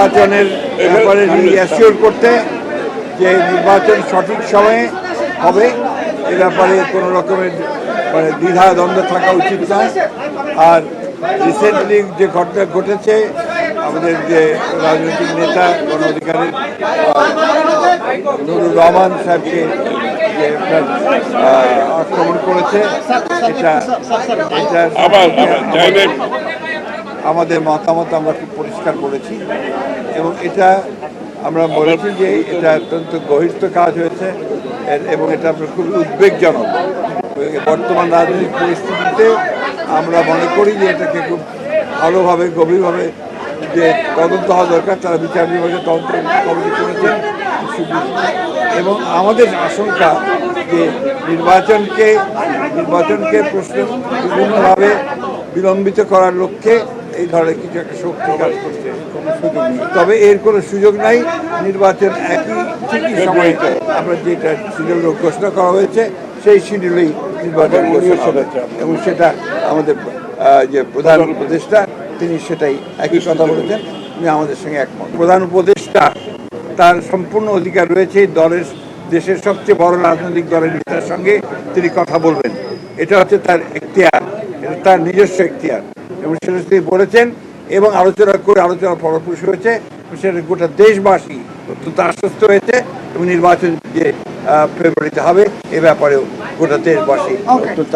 নির্বাচনের ব্যাপারে অ্যাসিওর করতে যে নির্বাচন সঠিক সময়ে হবে, এ ব্যাপারে কোনো রকমের মানে দ্বিধা দ্বন্দ্ব থাকা উচিত নয় আর রিসেন্টলি যে ঘটনা ঘটেছে, আমাদের যে রাজনৈতিক নেতা গণ অধিকারের নুরুর রহমান সাহেবকে যে আক্রমণ করেছে, এটা এটা আমাদের মতামত আমরা খুব পরিষ্কার করেছি এবং এটা আমরা বলেছি যে এটা অত্যন্ত গহিত কাজ হয়েছে এবং এটা আপনার খুব উদ্বেগজনক। বর্তমান রাজনৈতিক পরিস্থিতিতে আমরা মনে করি যে এটাকে খুব ভালোভাবে, গভীরভাবে যে তদন্ত হওয়া দরকার, তারা বিচার বিভাগের তদন্ত কমিটি করেছেন এবং আমাদের আশঙ্কা যে নির্বাচনকে নির্বাচনকে প্রশ্ন বিভিন্নভাবে বিলম্বিত করার লক্ষ্যে এই ধরনের কিছু একটা শক্তি কাজ করছে কোনো সুযোগ নেই। তবে এর কোনো সুযোগ নাই নির্বাচন একই ঠিকই সময়ে আমরা যেটা শিডিউল ঘোষণা করা হয়েছে সেই শিডিউলেই নির্বাচন এবং সেটা আমাদের যে প্রধান উপদেষ্টা। তিনি সেটাই একই কথা বলেছেন তিনি আমাদের সঙ্গে একমত। প্রধান উপদেষ্টা তার সম্পূর্ণ অধিকার রয়েছে দলের দেশের সবচেয়ে বড় রাজনৈতিক দলের নেতার সঙ্গে তিনি কথা বলবেন। এটা হচ্ছে তার এখতিয়ার এটা তার নিজস্ব এখতিয়ার। এবং সেটা তিনি বলেছেন এবং আলোচনা করে আলোচনা ফলপ্রসূ হয়েছে। সেটা গোটা দেশবাসী অত্যন্ত আশ্বস্ত হয়েছে এবং নির্বাচন যে ফেব্রুয়ারিতে হবে এ ব্যাপারেও গোটা দেশবাসী অত্যন্ত